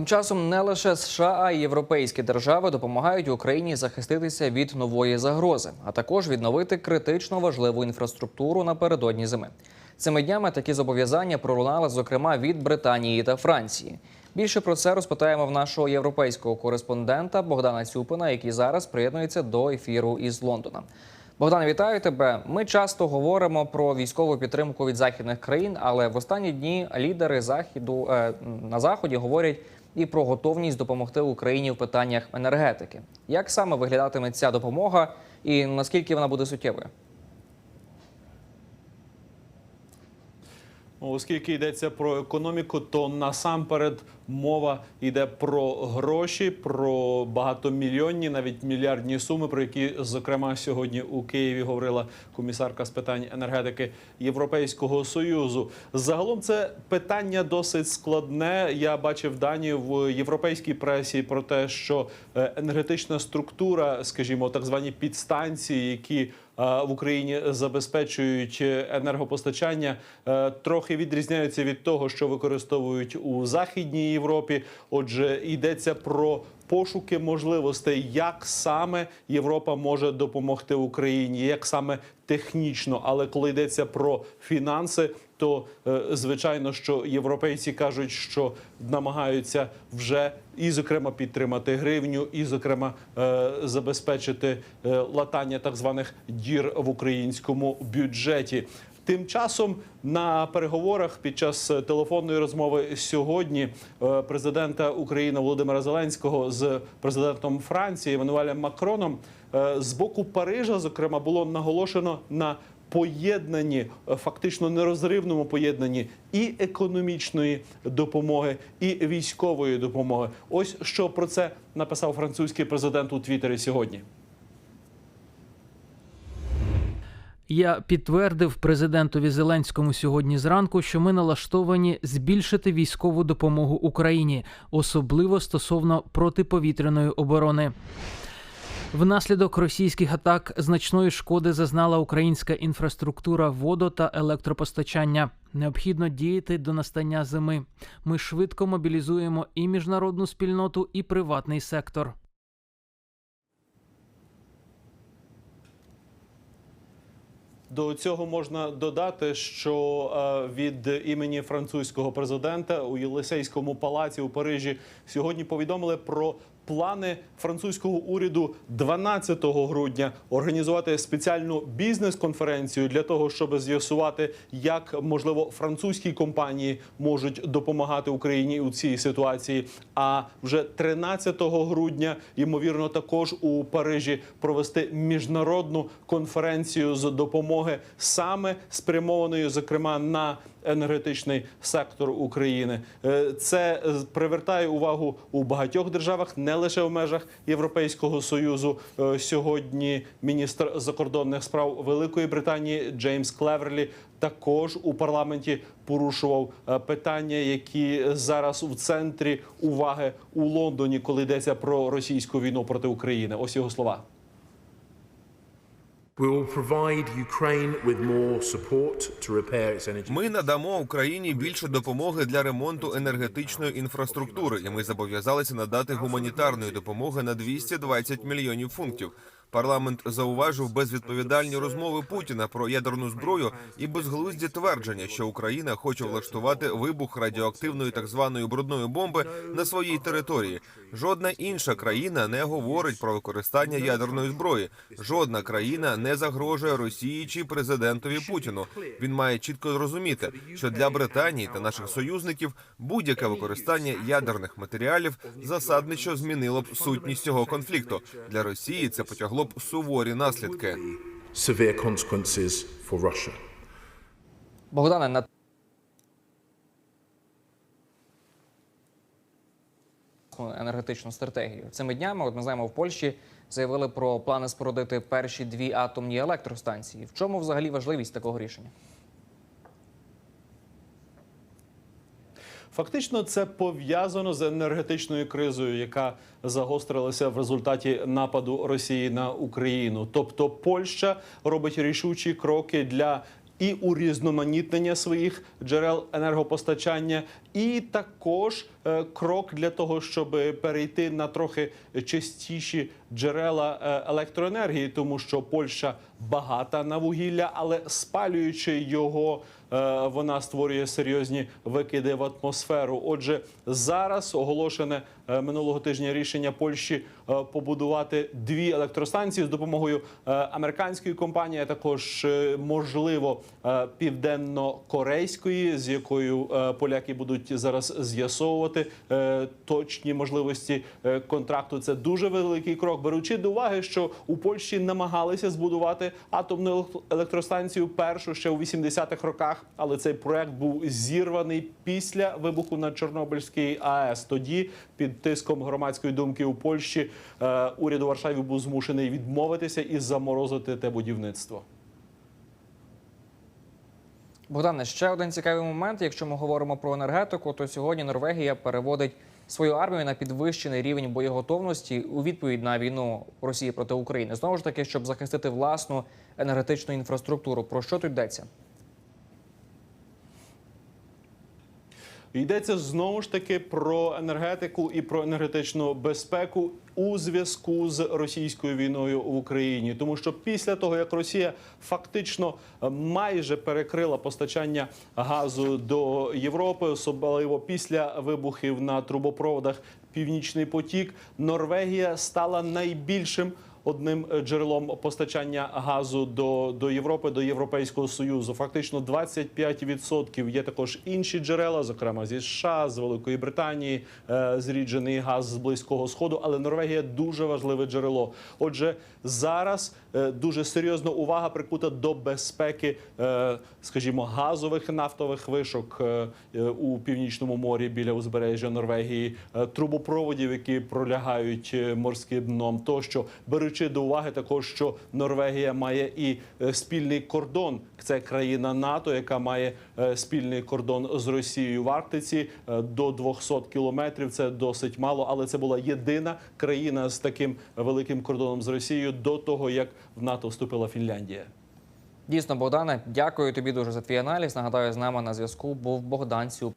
Тим часом не лише США, а й європейські держави допомагають Україні захиститися від нової загрози, а також відновити критично важливу інфраструктуру напередодні зими. Цими днями такі зобов'язання пролунали, зокрема від Британії та Франції. Більше про це розпитаємо в нашого європейського кореспондента Богдана Цюпина, який зараз приєднується до ефіру із Лондона. Богдан, вітаю тебе. Ми часто говоримо про військову підтримку від західних країн, але в останні дні лідери заходу е, на заході говорять і про готовність допомогти Україні в питаннях енергетики. Як саме виглядатиме ця допомога, і наскільки вона буде суттєвою? Оскільки йдеться про економіку, то насамперед мова йде про гроші, про багатомільйонні, навіть мільярдні суми, про які зокрема сьогодні у Києві говорила комісарка з питань енергетики Європейського союзу. Загалом це питання досить складне. Я бачив дані в європейській пресі про те, що е, енергетична структура, скажімо, так звані підстанції, які в Україні забезпечують енергопостачання, е, трохи відрізняються від того, що використовують у Західній Європі. Отже, йдеться про пошуки можливостей, як саме Європа може допомогти Україні, як саме технічно. Але коли йдеться про фінанси, то е, звичайно, що європейці кажуть, що намагаються вже і, зокрема, підтримати гривню, і, зокрема, е, забезпечити е, латання так званих дір в українському бюджеті. Тим часом на переговорах під час е, телефонної розмови сьогодні е, президента України Володимира Зеленського з президентом Франції Еммануелем Макроном е, з боку Парижа, зокрема, було наголошено на поєднанні, фактично нерозривному поєднанні і економічної допомоги, і військової допомоги. Ось що про це написав французький президент у Твіттері сьогодні. Я підтвердив президентові Зеленському сьогодні зранку, що ми налаштовані збільшити військову допомогу Україні, особливо стосовно протиповітряної оборони. Внаслідок російських атак значної шкоди зазнала українська інфраструктура водо та електропостачання. Необхідно діяти до настання зими. Ми швидко мобілізуємо і міжнародну спільноту, і приватний сектор. До цього можна додати, що е, від імені французького президента у Єлисейському палаці у Парижі сьогодні повідомили про плани французького уряду 12 грудня організувати спеціальну бізнес-конференцію для того, щоб з'ясувати, як можливо французькі компанії можуть допомагати Україні у цій ситуації. А вже 13 грудня, ймовірно, також у Парижі провести міжнародну конференцію з допомоги саме спрямованої, зокрема на енергетичний сектор України. Е, Це е, привертає увагу у багатьох державах, не лише в межах Європейського союзу. Е, Сьогодні міністр закордонних справ Великої Британії Джеймс Клеверлі також у парламенті порушував е, питання, які зараз в центрі уваги у Лондоні, коли йдеться про російську війну проти України. Ось його слова. Ми надамо Україні більше допомоги для ремонту енергетичної інфраструктури, і ми зобов'язалися надати гуманітарної допомоги на 220 мільйонів фунтів. Парламент зауважив безвідповідальні розмови Путіна про ядерну зброю і безглузді твердження, що Україна хоче влаштувати вибух радіоактивної так званої брудної бомби на своїй території. Жодна інша країна не говорить про використання ядерної зброї. Жодна країна не загрожує Росії чи президентові Путіну. Він має чітко зрозуміти, що для Британії та наших союзників будь-яке використання ядерних матеріалів засадничо змінило б сутність цього конфлікту. Для Росії це потягло б суворі наслідки. Severe consequences for Russia. Богдане, на енергетичну стратегію. Цими днями, от ми знаємо, в Польщі заявили про плани спорудити перші дві атомні електростанції. В чому взагалі важливість такого рішення? Фактично, це пов'язано з енергетичною кризою, яка загострилася в результаті нападу Росії на Україну. Тобто, Польща робить рішучі кроки для і урізноманітнення своїх джерел енергопостачання, і також крок для того, щоб перейти на трохи чистіші джерела е, електроенергії, тому що Польща багата на вугілля, але спалюючи його, е, вона створює серйозні викиди в атмосферу. Отже, зараз оголошене е, минулого тижня рішення Польщі е, побудувати дві електростанції з допомогою е, американської компанії, а також е, можливо е, південно-корейської, з якою е, поляки будуть зараз з'ясовувати е, точні можливості е, контракту. Це дуже великий крок, беручи до уваги, що у Польщі намагалися збудувати атомну електростанцію першу ще у 80-х роках, але цей проект був зірваний після вибуху на Чорнобильській АЕС. Тоді під тиском громадської думки у Польщі е, уряд у Варшаві був змушений відмовитися і заморозити те будівництво. Богдане, ще один цікавий момент. Якщо ми говоримо про енергетику, то сьогодні Норвегія переводить свою армію на підвищений рівень боєготовності у відповідь на війну Росії проти України. Знову ж таки, щоб захистити власну енергетичну інфраструктуру. Про що тут йдеться? Йдеться знову ж таки про енергетику і про енергетичну безпеку у зв'язку з російською війною в Україні, тому що після того як Росія фактично е, майже перекрила постачання газу до Європи, особливо після вибухів на трубопроводах Північний потік, Норвегія стала найбільшим одним е, джерелом постачання газу до, до Європи, до Європейського союзу. Фактично 25% є також інші джерела, зокрема зі США, з Великої Британії, е, зріджений газ з близького сходу. Але Норвегія дуже важливе джерело. Отже, зараз е, дуже серйозно увага прикута до безпеки, скажімо, газових нафтових вишок у північному морі біля узбережжя Норвегії, трубопроводів, які пролягають морським дном, тощо беручи до уваги також, що Норвегія має і е, спільний кордон. Це країна НАТО, яка має е, спільний кордон з Росією в Арктиці е, до 200 кілометрів. Це досить мало, але це була єдина країна з таким великим кордоном з Росією до того, як в НАТО вступила Фінляндія. Дійсно, Богдане, дякую тобі дуже за твій аналіз. Нагадаю, з нами на зв'язку був Богдан Цюб.